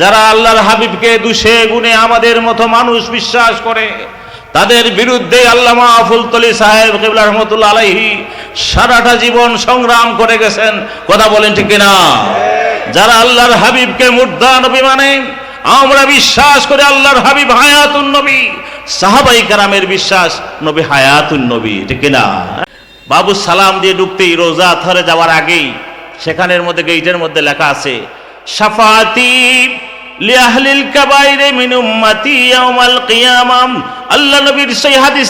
যারা আল্লাহর হাবিবকে দুষে গুণে আমাদের মতো মানুষ বিশ্বাস করে, তাদের বিরুদ্ধে আল্লামা আফুলতলি সাহেব কেবলা রহমতুল্লাহ আলাইহি সারাটা জীবন সংগ্রাম করে গেছেন। কথা বলেন ঠিক কিনা? যারা আল্লাহর হাবিবকে মুর্দা নবী মানে আমরা বিশ্বাস করে আল্লাহর হাবিব হায়াতুন নবী। সাহাবাই কারামের বিশ্বাস নবী হায়াতুন নবী, ঠিক কিনা? বাবু সালাম দিয়ে ঢুকতেই রোজা ধরে যাওয়ার আগেই সেখানের মধ্যে, গেইটের মধ্যে লেখা আছে সাফাতি আল্লাহ নবীর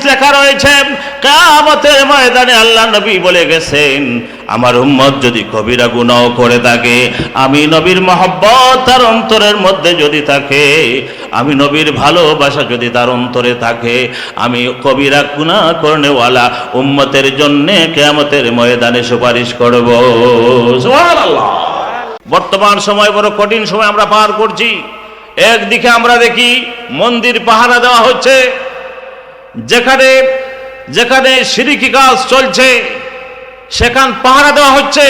লেখা রয়েছে ময়দানে আল্লাহ নবী বলে গেছেন, আমার উম্মত যদি কবিরা গুনাহ করে থাকে, আমি নবীর মহব্বত তার অন্তরের মধ্যে যদি থাকে, আমি নবীর ভালোবাসা যদি তার অন্তরে থাকে, আমি কবিরা গুনাহ করনেওয়ালা উম্মতের জন্যে কেয়ামতের ময়দানে সুপারিশ করব। সুবহানাল্লাহ। বর্তমান সময় বড় কঠিন সময় আমরা পার করছি। একদিকে আমরা দেখি মন্দির পাহারা দেওয়া হচ্ছে, যেখানে যেখানে সিরিকি কাজ চলছে, সেখান পাহারা দেওয়া হচ্ছে,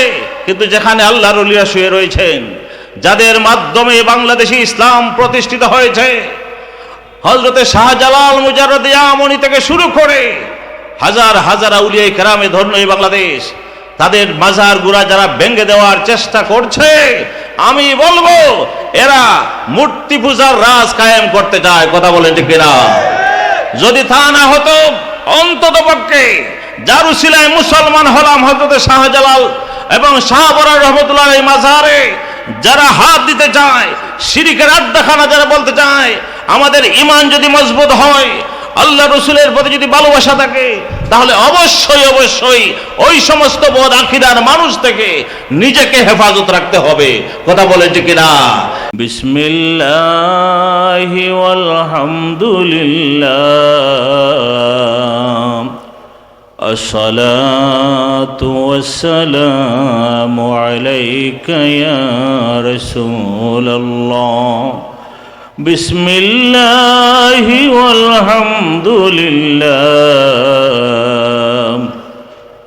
কিন্তু যেখানে আল্লাহ উলিয়া শুয়ে রয়েছেন, যাদের মাধ্যমে বাংলাদেশে ইসলাম প্রতিষ্ঠিত হয়েছে হজরতে শাহজালাল মুজারদ ইয়ামনি থেকে শুরু করে হাজার হাজার আউলিয়া কেরামে ধন্য বাংলাদেশ। তাদের মাজার গুড়া যারা ভেঙে দেওয়ার চেষ্টা করছে, আমি বলব, এরা মূর্তি পূজার রাজ কায়েম করতে চায়, কথা বলেন ঠিক কিনা? যদি তা না হতো, অন্তত পক্ষে জারুসিলায় মুসলমান হলাম হজরত শাহজালাল এবং শাহবরার রহমতুল্লাহ এই মাজারে, যারা হাত দিতে চায় সিরিকের আড্ডাখানা যারা বলতে চায়, আমাদের ইমান যদি মজবুত হয় আল্লাহ রসুলের প্রতি যদি ভালোবাসা থাকে তাহলে অবশ্যই অবশ্যই ওই সমস্ত বোধ আখিদার মানুষ থেকে নিজেকে হেফাজত রাখতে হবে কথা বলে যে কিনা বিসমিল্লাহ আলহামদুলিল্লাহ الصلاة والسلام عليك يا رسول الله بسم الله والحمد لله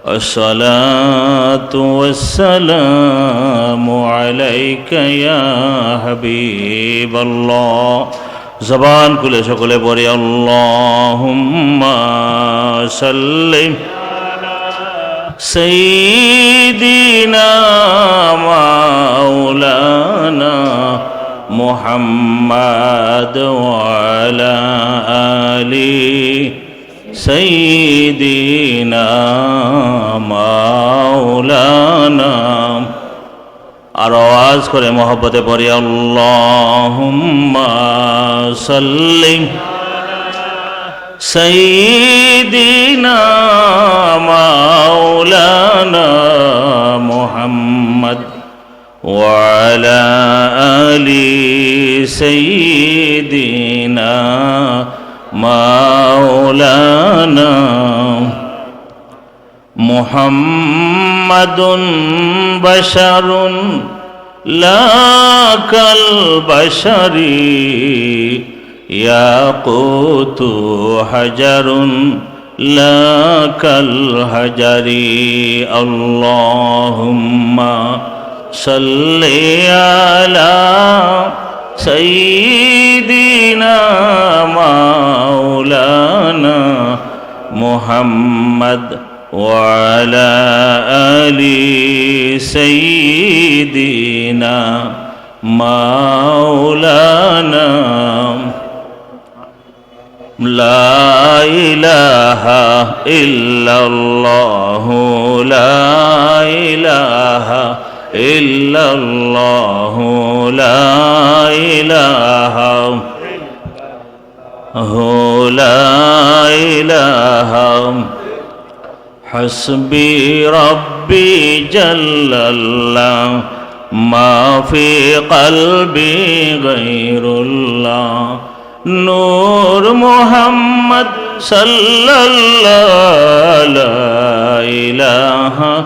الصلاة والسلام عليك يا حبيب الله জবান খুলে সকলে পড়ে আল্লাহুম্মা সাল্লি সাইয়্যিদিনা মাওলানা মুহাম্মাদ ওয়ালা আলি সাইয়্যিদিনা মাওলানা। আর আওয়াজ করে মহব্বতে পড়ি, আল্লাহুম্মা সাল্লি সাইয়্যিদিনা মাওলানা মুহাম্মদ وعلى آل سيدنا مولانا محمد بشر لا كالبشر ياقوت حجر لا كالحجر. اللهم صل على سيدنا مولانا محمد وعلى آل سيدنا مولانا. لا إله إلا الله لا إله إلا الله لا إله هو لا إله حسبي ربي جل الله ما في قلبي غير الله نور محمد صلى الله لا إله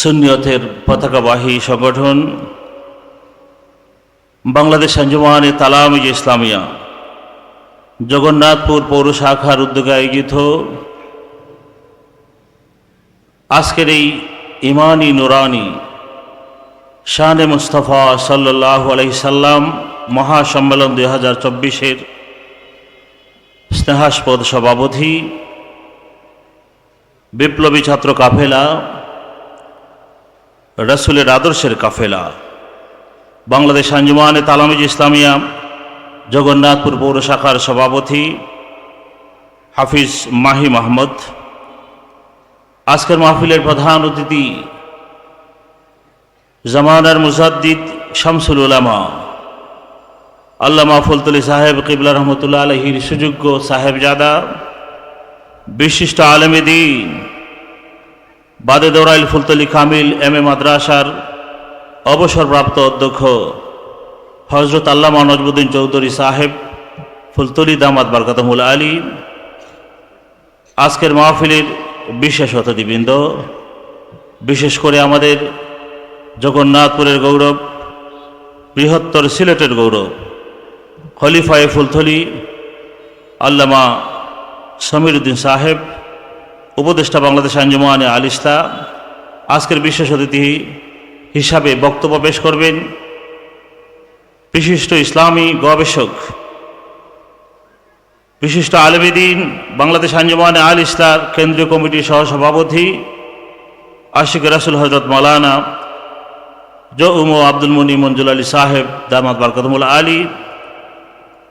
সুন্নিয়তের পতাকাবাহী সংগঠন, বাংলাদেশ আঞ্জুমানে তালামিজ ইসলামিয়া, জগন্নাথপুর পৌর শাখার উদ্যোগে আয়োজিত আজকের এই ইমানি নুরানি শাহানে মুস্তফা সাল্লাহ আলহিসাল্লাম মহাসম্মেলন দুই হাজার চব্বিশের স্নেহাস্পদ সভাপতি, বিপ্লবী ছাত্র কাফেলা রসুলের আদর্শের কাফেলা। বাংলাদেশ আঞ্জুমানে তালামিজ ইসলামিয়া, জগন্নাথপুর পৌর শাখার সভাপতি হাফিজ মাহি মাহমদ। আজকের মাহফিলের প্রধান অতিথি জামানার মুজাদ্দিদ শামসুল উলামা। আল্লামা ফুলতলি সাহেব কিবলা রহমতুল্লাহ আলহির সুযোগ্য সাহেবজাদা, বিশিষ্ট আলেমে দিন Badedeorail Fultali Kamil M A মাদ্রাসার অবসরপ্রাপ্ত অধ্যক্ষ হজরত আল্লামা নজবুদ্দিন চৌধুরী সাহেব ফুলতলি দামাত বারকাতমুল আলী। আজকের মাহফিলের বিশেষ অতিথিবৃন্দ, বিশেষ করে আমাদের জগন্নাথপুরের গৌরব, বৃহত্তর সিলেটের গৌরব, খলিফায়ে ফুলথলি আল্লামা সমীর উদ্দিন সাহেব উপদেষ্টা বাংলাদেশ আঞ্জুমানে আল ইসলাম আজকের বিশেষ অতিথি হিসাবে বক্তব্য পেশ করবেন বিশিষ্ট ইসলামী গবেষক, বিশিষ্ট আলমীদিন বাংলাদেশ আঞ্জুমানে আল ইসলাম কেন্দ্রীয় কমিটির সহসভাপতি আশিক রাসুল হজরত মৌলানা জৌম আব্দুল মনি মঞ্জুল আলী সাহেব দামাত বারকতমুল আলী,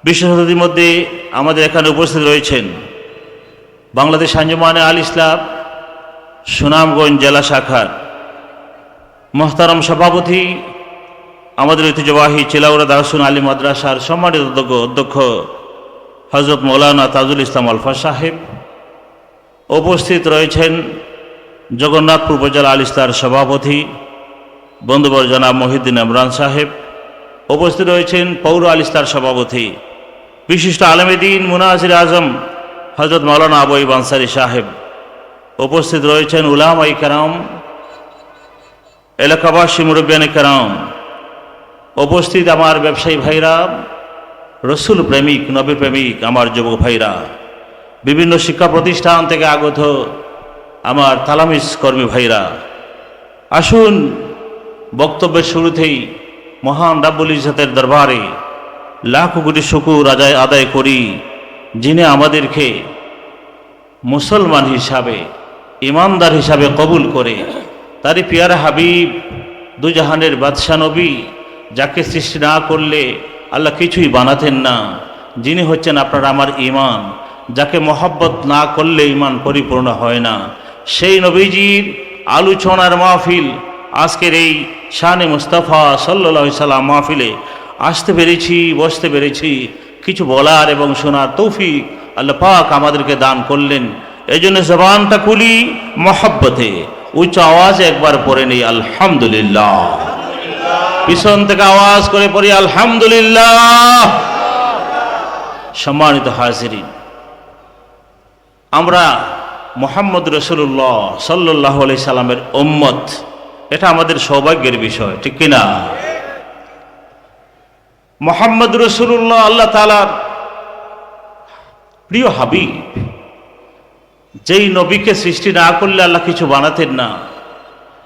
বিশেষ অতিথির মধ্যে আমাদের এখানে উপস্থিত রয়েছেন বাংলাদেশ আঞ্জুমানে আল ইসলাম, সুনামগঞ্জ জেলা শাখার মোহতারম সভাপতি, আমাদের ঐতিহ্যবাহী চিলাউরা দারসুন আলী মাদ্রাসার সম্মানিত অধ্যক্ষ হজরত মৌলানা তাজুল ইসলাম আলফা সাহেব। উপস্থিত রয়েছেন জগন্নাথপুর উপজেলা আল ইসলার সভাপতি, বন্ধুবর জনাব মহিউদ্দিন ইমরান সাহেব। উপস্থিত রয়েছেন পৌর আল ইসলার সভাপতি, বিশিষ্ট আলমেদিন মুনাজির আজম হজরত মৌলানা আবু বানসারি সাহেব উপস্থিত রয়েছেন উলামাই কারাম, এলাকাবাসী, মুরব্বিয়ানি কারাম। উপস্থিত আমার ব্যবসায়ী ভাইরা, রসুল প্রেমিক, নবী প্রেমিক, আমার যুবক ভাইরা, বিভিন্ন শিক্ষা প্রতিষ্ঠান থেকে আগত আমার তালামিস কর্মী ভাইরা, আসুন বক্তব্যের শুরুতেই মহান রাব্বুল ইজাতের দরবারে লাখ কোটি শুকুর আদায় আদায় করি। যিনি আমাদেরকে মুসলমান হিসাবে, ইমানদার হিসাবে কবুল করে, তারই পিয়ারা হাবিব, দুজাহানের বাদশা নবী, যাকে সৃষ্টি না করলে আল্লাহ কিছুই বানাতেন না, যিনি হচ্ছেন আপনার আমার ইমান, যাকে মহব্বত না করলে ইমান পরিপূর্ণ হয় না। সেই নবীজির আলোচনার মাহফিল আজকের এই শানে মুস্তাফা সাল্লা সাল্লাম মাহফিলে আসতে পেরেছি, বসতে পেরেছি। কিছু বলার এবং শোনার তৌফিক আল্লাহ পাক আমাদেরকে দান করলেন। এই জন্য জবানটা খুলি, মহব্বতে। উচ্চ আওয়াজ একবার পড়ে নেই, আলহামদুলিল্লাহ। পিছন থেকে আওয়াজ করে পড়ি, আলহামদুলিল্লাহ। সম্মানিত হাজিরিন, আমরা মোহাম্মদ রসুল্লাহ সাল্লাহ আলি সাল্লামের ওম্মত এটা আমাদের সৌভাগ্যের বিষয়, ঠিক কিনা? মোহাম্মদ রসুল্লাহ আল্লাহ তালার প্রিয় হাবিব, যেই নবীকে সৃষ্টি না করলে আল্লাহ কিছু বানাতেন না।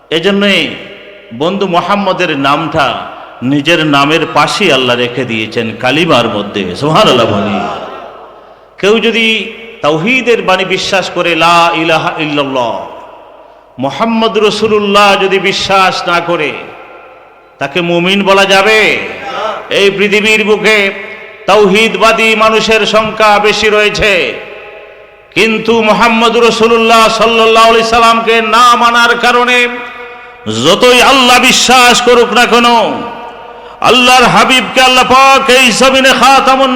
এজন্যে বন্ধু মোহাম্মদের নামটা নিজের নামের পাশে আল্লাহ রেখে দিয়েছেন, কালিমার মধ্যে। সোহান আল্লাহ বলি। কেউ যদি তাওহিদের বাণী বিশ্বাস করে, লা ইলাহা ইল্লাল্লাহ, মোহাম্মদ রসুল্লাহ যদি বিশ্বাস না করে, তাকে মুমিন বলা যাবে? এই পৃথিবীর বুকে তৌহিদবাদী মানুষের সংখ্যা বেশি রয়েছে। কিন্তু মোহাম্মদ রসুল্লাহ সাল্লাহ সাল্লামকে না মানার কারণে যতই আল্লাহ বিশ্বাস করুক না কেন, আল্লাহর হাবিবকে আল্লাহ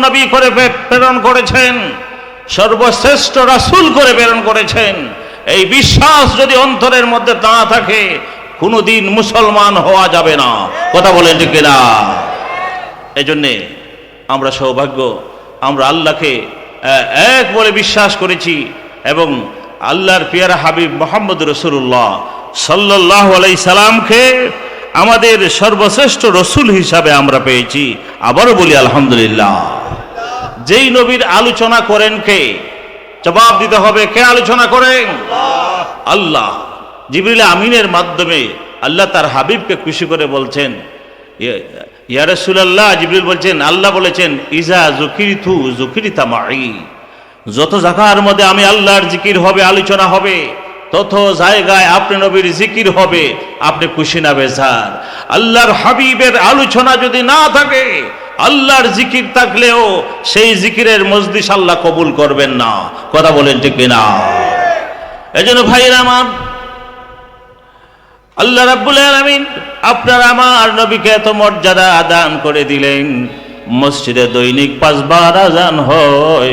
নবী করে প্রেরণ করেছেন, সর্বশ্রেষ্ঠ রাসুল করে প্রেরণ করেছেন। এই বিশ্বাস যদি অন্তরের মধ্যে না থাকে, কোনোদিন মুসলমান হওয়া যাবে না। কথা বলেন ঠিক না এই জন্যে আমরা সৌভাগ্য, আমরা আল্লাহকে এক বলে বিশ্বাস করেছি এবং আল্লাহর পিয়ারা হাবিব মোহাম্মদ রসুল্লাহ সাল্লাহ আলাই সালামকে আমাদের সর্বশ্রেষ্ঠ রসুল হিসাবে আমরা পেয়েছি। আবারও বলি আলহামদুলিল্লাহ। যেই নবীর আলোচনা করেন কে? জবাব দিতে হবে, কে আলোচনা করেন? আল্লাহ। জিবরিল আমিনের মাধ্যমে আল্লাহ তার হাবিবকে খুশি করে বলছেন ইয়ারসুল্লাহ জিবরিল বলছেন, আল্লাহ বলেছেন, ইজা জুকিরিথু জুকিরিতা মাই যত জায়গার মধ্যে আমি আল্লাহর জিকির হবে, আলোচনা হবে, তত জায়গায় আপনি নবীর জিকির হবে, আপনি খুশি না বেজার। আল্লাহর হাবিবের আলোচনা যদি না থাকে, আল্লাহর জিকির থাকলেও সেই জিকিরের মজলিস আল্লাহ কবুল করবেন না। কথা বলেন ঠিক না এই জন্য ভাইরা আমার আল্লাহ রাব্বুল আলামিন, আপনার আমার নবীকে এত মর্যাদা আদান করে দিলেন। মসজিদে দৈনিক পাঁচবার আজান হয়।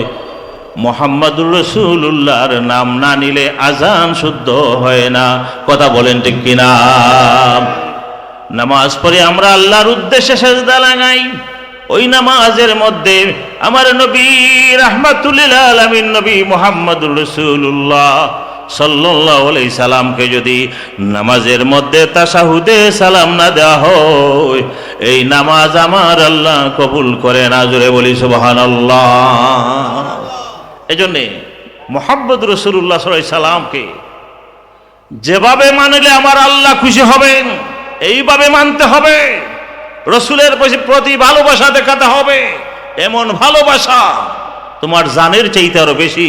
মোহাম্মদুর রসুল্লাহর নাম না নিলে আজান শুদ্ধ হয় না। কথা বলেন ঠিক কিনা? নামাজ পড়ে আমরা আল্লাহর উদ্দেশ্যে সেজদা লাগাই। ওই নামাজের মধ্যে আমার নবী রাহমাতুল্লিল আলামিন, নবী মোহাম্মদুর রসুল্লাহ সাল্লাহ সালামকে যদি নামাজের মধ্যে তাসাহুদে সালাম না দেওয়া হয়, এই নামাজ আমার আল্লাহ কবুল করে না। জুড়ে বলি সুবাহান এই জন্যে মোহাম্মদ রসুল্লাহ সাল্লাহ সালামকে যেভাবে মানলে আমার আল্লাহ খুশি হবেন, এইভাবে মানতে হবে। রসুলের প্রতি ভালোবাসা দেখাতে হবে, এমন ভালোবাসা তোমার জানের চাইতে আরও বেশি,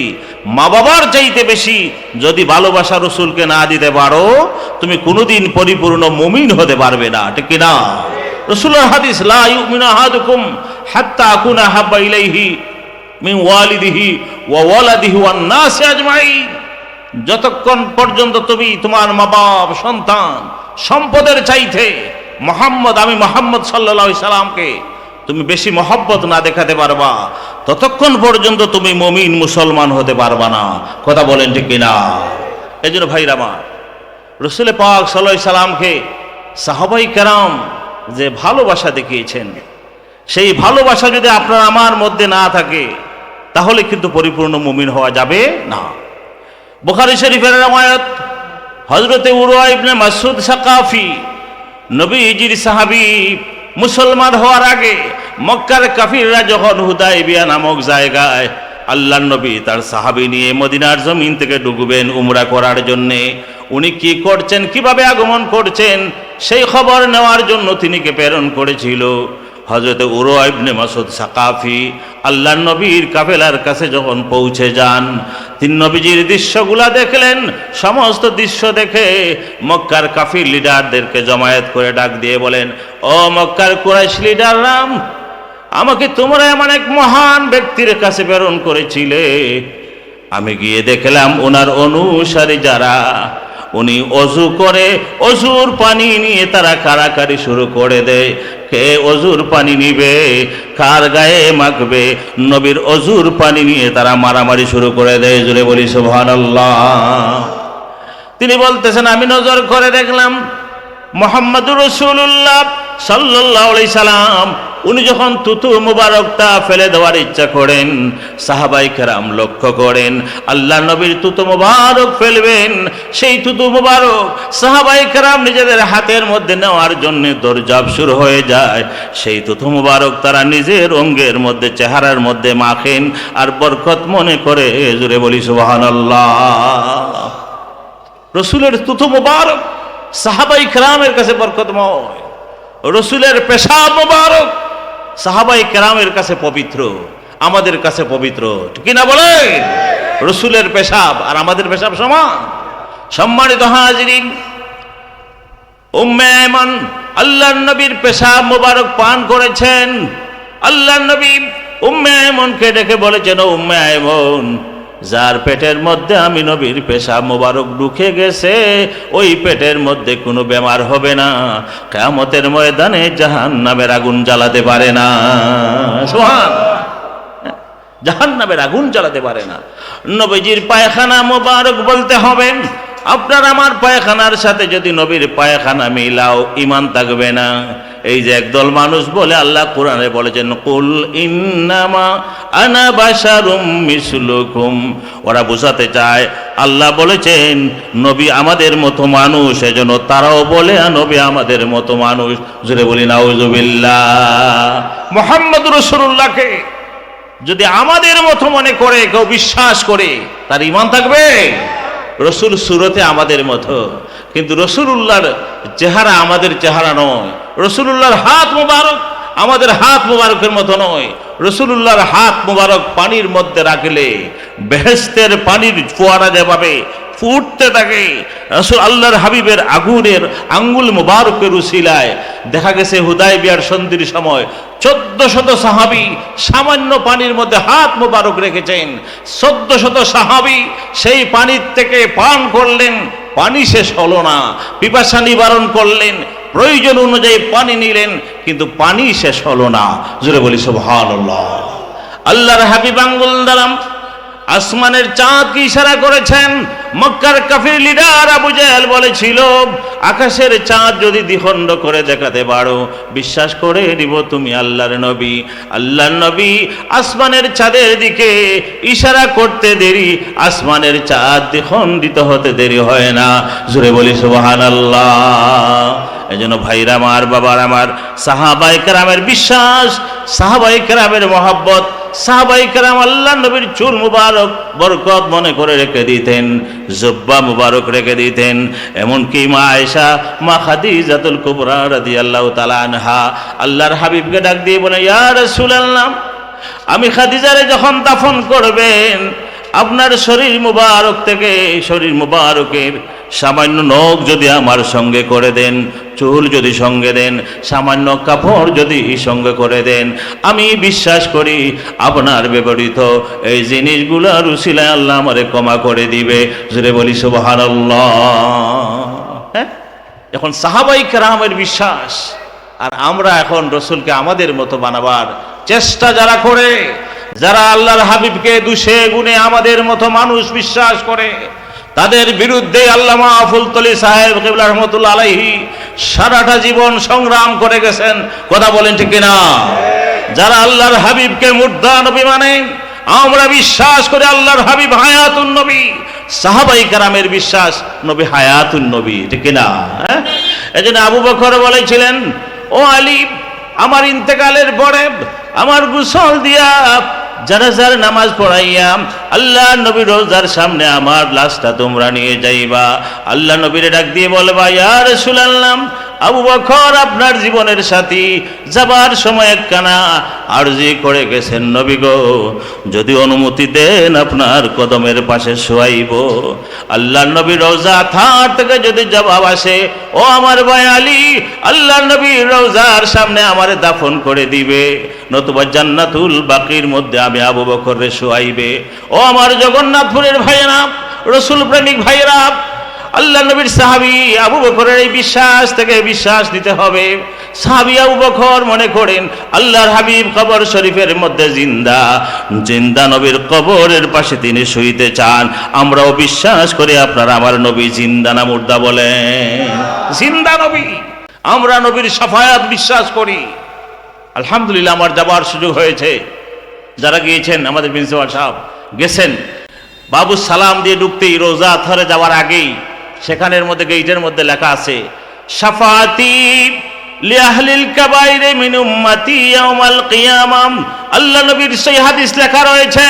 মা বাবার চাইতে বেশি যদি ভালোবাসা রসুলকে না দিতে পারো, তুমি কোনোদিন পরিপূর্ণ মুমিন হতে পারবে না, ঠিক না রসুলের হাদিস, লা ইউমিনু আহাদুকুম হাত্তা আকুনা হাব্বা ইলাইহি মিন ওয়ালিদিহি ওয়া ওয়ালাদিহি ওয়ান নাসি আজমাইন। যতক্ষণ পর্যন্ত তুমি তোমার মা বাপ, সন্তান, সম্পদের চাইতে মোহাম্মদ, আমি মোহাম্মদ সাল্লা সাল্লামকে তুমি বেশি মহব্বত না দেখাতে পারবা। ততক্ষণ পর্যন্ত তুমি মমিন, মুসলমান হতে পারবা না। কথা বলেন ঠিক কিনা? এই জন্য ভাইরা আমার, রসুলে পাক সাল্লাহ সাল্লামকে সাহাবাই কেরাম যে ভালোবাসা দেখিয়েছেন, সেই ভালোবাসা যদি আপনার আমার মধ্যে না থাকে, তাহলে কিন্তু পরিপূর্ণ মুমিন হওয়া যাবে না। বুখারি শরীফের রামায়ত হজরতে উরওয়া ইবনে মাসুদ সাকাফি নবী ইজির সাহাবি মুসলমান হওয়ার আগে মক্কার কাফিররা যখন হুদাইবিয়া নামক জায়গায় আল্লাহ নবী তার সাহাবি নিয়ে মদিনার জমিন থেকে ডুববেন উমরা করার জন্যে, উনি কি করছেন, কীভাবে আগমন করছেন, সেই খবর নেওয়ার জন্য তিনিকে প্রেরণ করেছিল? হজরত উরো মাসুদ সাকাফি আল্লাহ নবীর কাফেলার কাছে যখন পৌঁছে যান তিন নবীজির দৃশ্যগুলা দেখলেন, সমস্ত দৃশ্য দেখে মক্কার কাফির লিডারদেরকে জমায়েত করে ডাক দিয়ে বলেন, ও মক্কার কুরাইশ লিডার রাম আমাকে তোমরা এমন এক মহান ব্যক্তির কাছে প্রেরণ করেছিলে। আমি গিয়ে দেখলাম ওনার অনুসারী যারা উনি অজু করে অজুর পানি নিয়ে তারা কারাকারি শুরু করে দেয়। কে অজুর পানি নিবে, কার গায়ে মাখবে? নবীর অজুর পানি নিয়ে তারা মারামারি শুরু করে দেয় জুড়ে বলি সুবহানাল্লাহ। তিনি বলতেছেন, আমি নজর করে দেখলাম, মোহাম্মদুর রসুল্লাহ সাল্লাহ সাল্লাম উনি যখন তুতু মুবারকটা ফেলে দেওয়ার ইচ্ছা করেন, সাহাবাই কেরাম লক্ষ্য করেন, আল্লাহ নবীর তুতু মুবারক ফেলবেন, সেই তুতু মুবারক সাহাবাই কেরাম নিজেদের হাতের মধ্যে নেওয়ার জন্য দরজাব শুরু হয়ে যায়। সেই তুতু মুবারক তারা নিজের অঙ্গের মধ্যে, চেহারার মধ্যে মাখেন আর বরকত মনে করে জুড়ে বলি, সুবহানাল্লাহ। রসুলের তুতু মুবারক সাহাবাই কেরামের কাছে বরকতময়। রসুলের পেশাব মুবারক সাহাবাই কেরামের কাছে পবিত্র, আমাদের কাছে পবিত্র। কিনা বলে রসুলের পেশাব আর আমাদের পেশাব সমান। সম্মানিত হাজরিন উম্মেমন আল্লাহ নবীর পেশাব মুবারক পান করেছেন। আল্লাহ নবী উম্মে আয়মনকে ডেকে বলেছেন উম্মেমন যার পেটের মধ্যে আমি নবীর পেশা মোবারক ঢুকে গেছে, ওই পেটের মধ্যে কোনো বেমার হবে না। কেমতের ময়দানে জাহান নামের আগুন জ্বালাতে পারে না। সোহান জাহান নামের আগুন জ্বালাতে পারে না। নবীজির পায়খানা মোবারক বলতে হবে, আপনার আমার পায়খানার সাথে যদি নবীর পায়খানা মিলাও ইমান থাকবে না। এই যে একদল মানুষ বলে আল্লাহ কোরআনে বলেছেন কুল ইন্নামা আনা বাশারুম মিসলুকুম। ওরা বোঝাতে চায় আল্লাহ বলেছেন নবী আমাদের মতো মানুষ এজন্য তারাও বলে "আ, নবী আমাদের মতো মানুষ। জুড়ে বলি নাউজুবিল্লাহ মোহাম্মদ রসুল্লাহকে যদি আমাদের মতো মনে করে কেউ বিশ্বাস করে তার ইমান থাকবে? রসুল সুরতে আমাদের মতো কিন্তু রসুল্লাহর চেহারা আমাদের চেহারা নয়। রসুল্লাহর হাত মোবারক আমাদের হাত মোবারকের মতো নয়। রসুল্লাহর হাত মোবারক পানির মধ্যে রাখলে বেহেস্তের পানির ফোয়ারা যেভাবে ফুটতে থাকে রসুল আল্লাহর হাবিবের আগুনের আঙ্গুল মুবারকের উসিলায় দেখা গেছে হুদায় বিয়ার সন্ধির সময় চোদ্দ শত সাহাবি সামান্য পানির মধ্যে হাত মুবারক রেখেছেন। চোদ্দ শত সাহাবি সেই পানির থেকে পান করলেন, পানি শেষ হলো না, পিপাসা নিবারণ করলেন প্রয়োজন অনুযায়ী পানি নিলেন, কিন্তু পানি শেষ হলো না। জুড়ে বলি, সুবহানাল্লাহ। আল্লাহর হাবিব আঙ্গুল দালাম, আসমানের চাঁদকে ইশারা করেছেন? মক্কার কাফির লিডার আবু জাহেল বলেছিল, আকাশের চাঁদ যদি দ্বিখণ্ড করে দেখাতে পারো, বিশ্বাস করে দিব তুমি আল্লাহর নবী। আল্লাহর নবী আসমানের চাঁদের দিকে ইশারা করতে দেরি, আসমানের চাঁদ দ্বিখণ্ডিত হতে দেরি হয় না। জুড়ে বলি, সুবহানাল্লাহ। এই জন্য ভাইরা আমার, বাবার আমার সাহাবাই কেরামের বিশ্বাস সাহাবাই কেরামের মহাব্বত সাহাবাই কেরাম আল্লাহ নবীর চুল মুবারক বরকত মনে করে রেখে দিতেন, জব্বা মুবারক রেখে দিতেন। এমনকি মা আয়েশা, মা খাদিজাতুল কুবরা রাদিয়াল্লাহু তাআলা আনহা, আল্লাহর হাবিবকে ডাক দিয়ে বলে, ইয়া রাসূলুল্লাহ, আমি খাদিজারে যখন দাফন করবেন, আপনার শরীর মুবারক থেকে, শরীর মুবারকের সামান্য নখ যদি আমার সঙ্গে করে দেন, চুল যদি সঙ্গে দেন, সামান্য কাপড় যদি সঙ্গে করে দেন, আমি বিশ্বাস করি আপনার ব্যবহৃত এই জিনিসগুলো রুসিলায় আল্লাহ আমারে ক্ষমা করে দিবে। জুড়ে বলি, সুবহানাল্লাহ। হ্যাঁ? এখন সাহাবাই কেরামের বিশ্বাস, আর আমরা এখন রসুলকে আমাদের মতো বানাবার চেষ্টা যারা করে, যারা আল্লাহর হাবিবকে দুষে গুণে আমাদের মতো মানুষ বিশ্বাস করে তাদের বিরুদ্ধে আল্লামা আফুলতলি সাহেব কেবলা রহমতুল্লাহ আলাইহি সারাটা জীবন সংগ্রাম করে গেছেন। কথা বলেন ঠিক কিনা? যারা আল্লাহর হাবিবকে মুর্দা নবী মানে আমরা বিশ্বাস করে আল্লাহর হাবিব হায়াতুন নবী। সাহাবাই কারামের বিশ্বাস নবী হায়াতুন নবী, ঠিক কিনা? হ্যাঁ? এই জন্য আবু বকর বলেছিলেন, ও আলী, আমার ইন্তেকালের পরে আমার গুসল দিয়া জানাজার নামাজ পড়াইয়া আল্লাহ নবী রোজার সামনে আমার লাশটা তোমরা নিয়ে যাইবা। আল্লাহ নবীরে ডাক দিয়ে বলবা ইয়ার সুলাল্লাম আবু বখর আপনার জীবনের সাথী, যাবার সময় একখানা আরজি করে গেছেন নবী গো। যদি অনুমতি দেন আপনার কদমের পাশে শোয়াইব। আল্লাহ নবী রোজা থার থেকে যদি জবাব আসে, ও আমার ভাই আলী আল্লাহ নবী রোজার সামনে আমারে দাফন করে দিবে। নতুবা জান্নাতুল বাকির মধ্যে আমি আবু বকরে শোয়াইবে। ও আমার জগন্নাথপুরের ভাইয়েরা, রসুল প্রেমিক ভাইয়েরা, আল্লাহ নবীর সাহাবি আবু বকরের এই বিশ্বাস থেকে বিশ্বাস দিতে হবে। সাহাবি আবু বকর মনে করেন, আল্লাহর হাবিব কবর শরীফের মধ্যে জিন্দা। জিন্দা নবীর কবরের পাশে তিনি শুইতে চান। আমরাও বিশ্বাস করি আপনারা আমার নবী জিন্দা না মুর্দা বলেন জিন্দা নবী। আমরা নবীর সাফায়াত বিশ্বাস করি। আলহামদুলিল্লাহ, আমার যাবার সুযোগ হয়েছে। যারা গিয়েছেন, আমাদের প্রিন্সিপাল সাহেব গেছেন। বাবু সালাম দিয়ে ঢুকতেই রোজা থরে যাওয়ার আগেই সেখানের মধ্যে গেইটের মধ্যে লেখা আছে সাফাতি লিয়াহলিল কাবাইরে মিন উম্মতি লেখা রয়েছে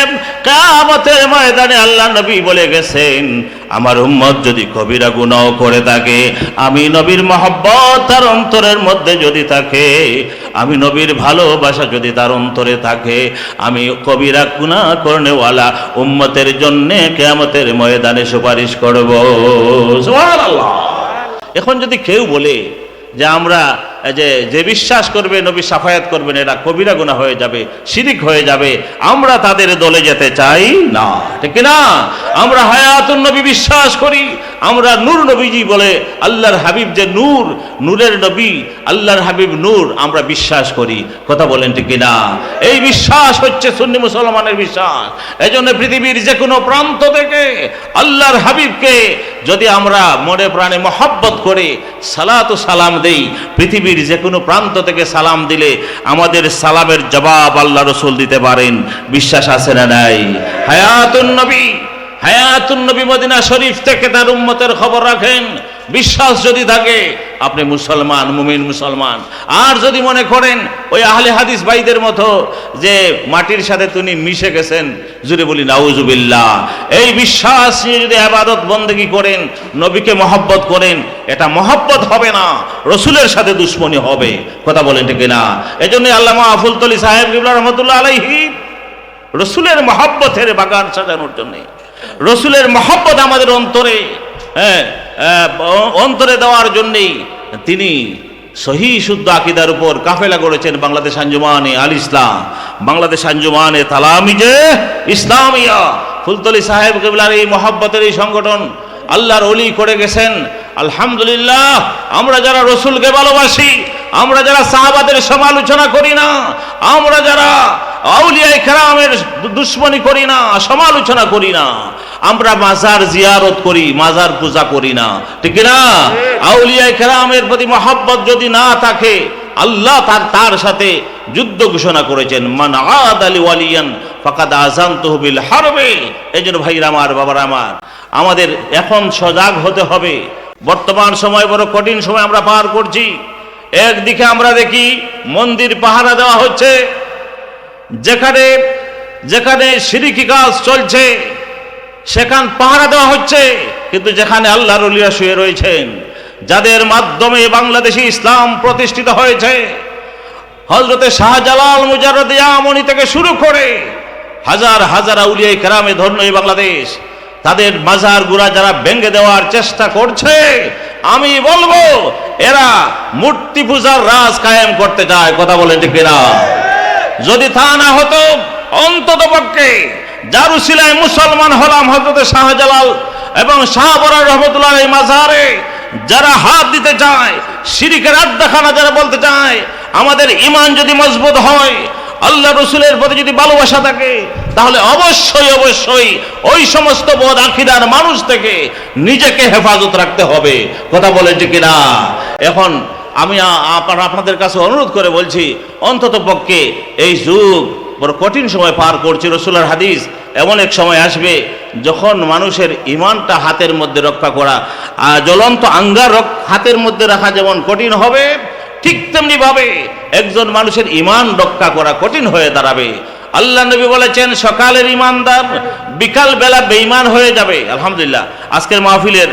ময়দানে আল্লাহ নবী বলে গেছেন, আমার উম্মত যদি কবিরা গুনাহ করে থাকে, আমি নবীর মহব্বত তার অন্তরের মধ্যে যদি থাকে, আমি নবীর ভালোবাসা যদি তার অন্তরে থাকে, আমি কবিরা গুনাহ করনেওয়ালা উম্মতের জন্যে কেয়ামতের ময়দানে সুপারিশ করব। এখন যদি কেউ বলে যে, আমরা যে যে বিশ্বাস করবে, নবী সাফায়াত করবেন, এরা কবিরা গুণা হয়ে যাবে, শিরিক হয়ে যাবে। আমরা তাদের দলে যেতে চাই না, ঠিক না আমরা হায়াতুন নবী বিশ্বাস করি। আমরা নূর নবীজি বলে আল্লাহর হাবিব যে নূর, নূরের নবী, আল্লাহর হাবিব নূর আমরা বিশ্বাস করি। কথা বলেন ঠিক কিনা? এই বিশ্বাস হচ্ছে সুন্নি মুসলমানের বিশ্বাস। এই জন্য পৃথিবীর যে কোনো প্রান্ত থেকে আল্লাহর হাবিবকে যদি আমরা মনে প্রাণে মহব্বত করে সালাত সালাম দেই, পৃথিবীর যে কোনো প্রান্ত থেকে সালাম দিলে আমাদের সালামের জবাব আল্লাহ রসুল দিতে পারেন। বিশ্বাস আছে না নাই? হায়াতুন নবী! হায়াতুন নবী মদিনা শরীফ থেকে তার উম্মতের খবর রাখেন। বিশ্বাস যদি থাকে, আপনি মুসলমান, মুমিন মুসলমান। আর যদি মনে করেন, ওই আহলে হাদিস ভাইদের মতো যে মাটির সাথে তিনি মিশে গেছেন জুড়ে বলি, নাউজুবিল্লাহ। এই বিশ্বাস নিয়ে যদি আবাদত বন্দেগী করেন, নবীকে মহব্বত করেন, এটা মহব্বত হবে না, রসুলের সাথে দুশ্মনী হবে। কথা বলেন ঠিক না এই জন্য আল্লামা আফুল তলি সাহেব রহমতুল্লাহ আলাইহি, রসুলের মহব্বতের বাগান সাজানোর জন্য রসুলের মহব্বত আমাদের অন্তরে হ্যাঁ অন্তরে দেওয়ার জন্যেই তিনি সহি শুদ্ধ আকিদার উপর কাফেলা করেছেন বাংলাদেশ আঞ্জুমানে আল ইসলাম। বাংলাদেশ আঞ্জুমানে তালামিজে ইসলামিয়া। ফুলতলি সাহেব কেবলার এই মহব্বতের এই সংগঠন আল্লাহর অলি করে গেছেন। আলহামদুলিল্লাহ, আমরা যারা রসুলকে ভালোবাসি, আমরা যারা সাহাবাদের সমালোচনা করি না, আমরা যারা আউলিয়াই কেরামের দুশ্মনী করি না, সমালোচনা করি না। আমরা মাজার জিয়ারত করি, মাজার পূজা করি না। ঠিক না আউলিয়াই কেরামের প্রতি মহাব্বত যদি না থাকে, আল্লাহ তার তার সাথে যুদ্ধ ঘোষণা করেছেন, মান আদ আলী ওয়ালিয়ান ফাকাদ আজান তহবিল হারবে। এই জন্য ভাইরা আমার, বাবার আমার, আমাদের এখন সজাগ হতে হবে। বর্তমান সময় বড় কঠিন সময় আমরা পার করছি। একদিকে আমরা দেখি মন্দির পাহারা দেওয়া হচ্ছে যেখানে যেখানে সিরিকি কাজ চলছে, সেখান পাহারা দেওয়া হচ্ছে, কিন্তু যেখানে আল্লাহ রলিয়া শুয়ে রয়েছেন, যাদের মাধ্যমে বাংলাদেশে ইসলাম প্রতিষ্ঠিত হয়েছে হজরতে শাহজালাল মুজারদ ইয়ামনি থেকে শুরু করে হাজার হাজার আউলিয়াই কেরামে ধন্য এই বাংলাদেশ, তাদের মাজার গুড়া যারা ভেঙে দেওয়ার চেষ্টা করছে, আমি বলব, এরা মূর্তি পূজার রাজ কায়েম করতে চায়, কথা বলেন ঠিক না যদি তা না হতো, অন্তত পক্ষে জারুসিলায় মুসলমান হলাম হজরতে শাহজালাল এবং শাহবরার রহমতুল্লাহ এই মাজারে। যারা হাত দিতে চায় সিরিকের আড্ডাখানা যারা বলতে চায়, আমাদের ইমান যদি মজবুত হয়, আল্লাহ রসুলের প্রতি যদি ভালোবাসা থাকে, তাহলে অবশ্যই অবশ্যই ওই সমস্ত বোধ আখিদার মানুষ থেকে নিজেকে হেফাজত রাখতে হবে। কথা বলেছে কিনা? এখন আমি আপনাদের কাছে অনুরোধ করে বলছি, অন্তত পক্ষে এই যুগ বড় কঠিন সময় পার করছি রসুলের হাদিস। এমন এক সময় আসবে যখন মানুষের ইমানটা হাতের মধ্যে রক্ষা করা আর জ্বলন্ত আঙ্গার হাতের মধ্যে রাখা যেমন কঠিন হবে, ঠিক তেমনি ভাবে একজন মানুষের ইমান রক্ষা করা কঠিন হয়ে দাঁড়াবে। আল্লাহ নবী বলেছেন, সকালের ইমানদার বিকাল বেলা বেঈমান হয়ে যাবে। আলহামদুলিল্লাহ। আজকের মাহফিলের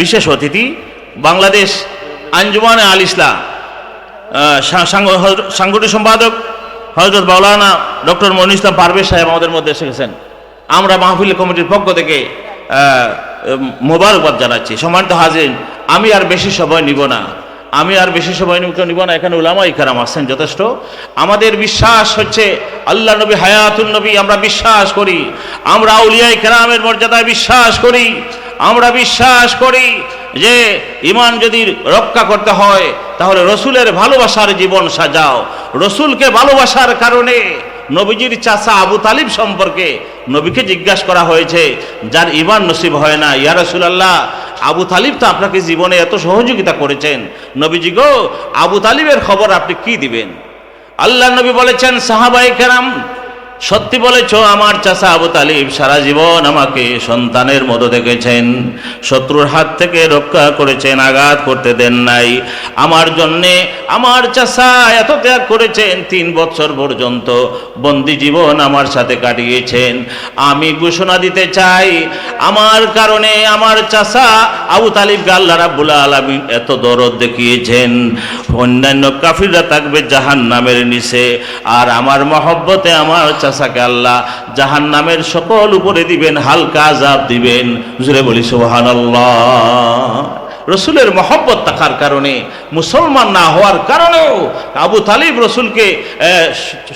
বিশেষ অতিথি বাংলাদেশ আঞ্জুমানে আল ইসলাম সাংগঠনিক সম্পাদক হজরত মাওলানা ডক্টর মনির ইসলাম পারভেজ সাহেব আমাদের মধ্যে এসে গেছেন। আমরা মাহফিল কমিটির পক্ষ থেকে মোবারকবাদ জানাচ্ছি। সম্মানিত হাজির আমি আর বেশি সময় নিব না। আমি আর বেশি সময় নিব না। এখানে উলামাই কারাম আসছেন যথেষ্ট। আমাদের বিশ্বাস হচ্ছে আল্লাহ নবী হায়াতুল নবী, আমরা বিশ্বাস করি। আমরা আউলিয়াই কেরামের মর্যাদায় বিশ্বাস করি। আমরা বিশ্বাস করি যে ইমান যদি রক্ষা করতে হয়, তাহলে রসুলের ভালোবাসার জীবন সাজাও। রসুলকে ভালোবাসার কারণে নবীজির চাচা আবু তালিব সম্পর্কে নবীকে জিজ্ঞাসা করা হয়েছে, যার ইমান নসিব হয় না। ইয়া রসুলাল্লাহ, আবু তালিব তো আপনাকে জীবনে এত সহযোগিতা করেছেন। নবীজি গো, আবু তালিবের খবর আপনি কি দিবেন? আল্লাহ নবী বলেছেন সাহাবাই কেরাম সত্যি বলেছ, আমার চাষা আবু তালিব সারা জীবন আমাকে সন্তানের মতো দেখেছেন। শত্রুর হাত থেকে রক্ষা করেছেন, আঘাত করতে দেন নাই। আমার জন্যে আমার চাষা এত ত্যাগ করেছেন, তিন বছর পর্যন্ত বন্দি জীবন আমার সাথে কাটিয়েছেন। আমি ঘোষণা দিতে চাই, আমার কারণে আমার চাষা আবু তালিবকে আল্লাহ রাব্বুল আলামিন এত দরদ দেখিয়েছেন। অন্যান্য কাফিররা থাকবে জাহান নামের নিচে, আর আমার মহব্বতে আমার চাচাকে আল্লাহ জাহান নামের সকল উপরে দিবেন হালকা আজাব দিবেন। বলি সুবহানাল্লাহ। রসুলের মহব্বত থাকার কারণে, মুসলমান না হওয়ার কারণেও আবু তালিব রসুলকে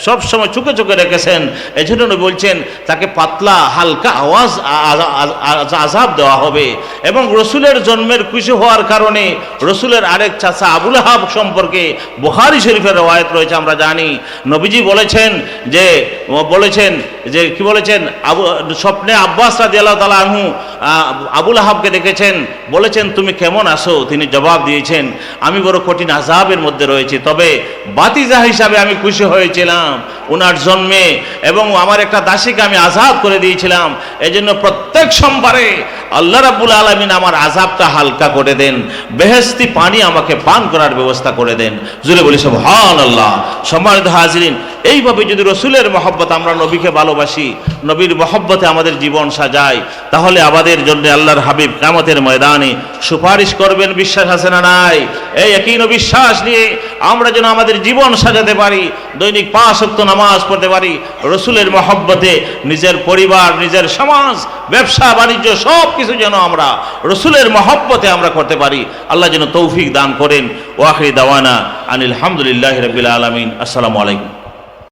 সবসময় চুকে চুকে রেখেছেন। এজন্য উনি বলছেন, তাকে পাতলা, হালকা আওয়াজ আজাব দেওয়া হবে। এবং রসুলের জন্মের খুশি হওয়ার কারণে, রসুলের আরেক চাচা আবুল হাব সম্পর্কে বুখারি শরীফের রওয়ায়ত রয়েছে, আমরা জানি। নবীজি বলেছেন যে বলেছেন যে, কি বলেছেন? আবু, স্বপ্নে আব্বাস রাজি আল্লাহ তালা আনহু আবুল আহাবকে দেখেছেন। বলেছেন, তুমি কেমন আছো? তিনি জবাব দিয়েছেন, আমি বড় কঠিন আজাবের মধ্যে রয়েছি, তবে বাতিজা হিসাবে আমি খুশি হয়েছিলাম। ওনার জন্মে এবং আমার একটা দাসীকে আমি আজাদ করে দিয়েছিলাম। এই জন্য প্রত্যেক সোমবারে আল্লাহ রাবুল আলমিন আমার আজাবটা হালকা করে দেন বেহেস্তি পানি আমাকে পান করার ব্যবস্থা করে দেন। জুড়ে বলি সব হান আল্লাহ সম্মানিত হাজরিন, এইভাবে যদি রসুলের মহব্বত আমরা নবীকে ভালোবাসি, নবীর মহব্বতে আমাদের জীবন সাজাই তাহলে আমাদের জন্য আল্লাহর হাবিব কামতের ময়দানে সুপারিশ করবেন, বিশ্বাস আছে না নাই? এই একই বিশ্বাস নিয়ে আমরা যেন আমাদের জীবন সাজাতে পারি। দৈনিক পাঁচ শক্ত নামাজ পড়তে পারি, রসুলের মহব্বতে নিজের পরিবার, নিজের সমাজ, ব্যবসা, বাণিজ্য সব কিছু যেন আমরা রসুলের মহব্বতে আমরা করতে পারি। আল্লাহ যেন তৌফিক দান করেন। ওয়াহি দাওয়ানা আনিল হামদুলিল্লাহ রবিল আলমিন। আসসালামু আলাইকুম।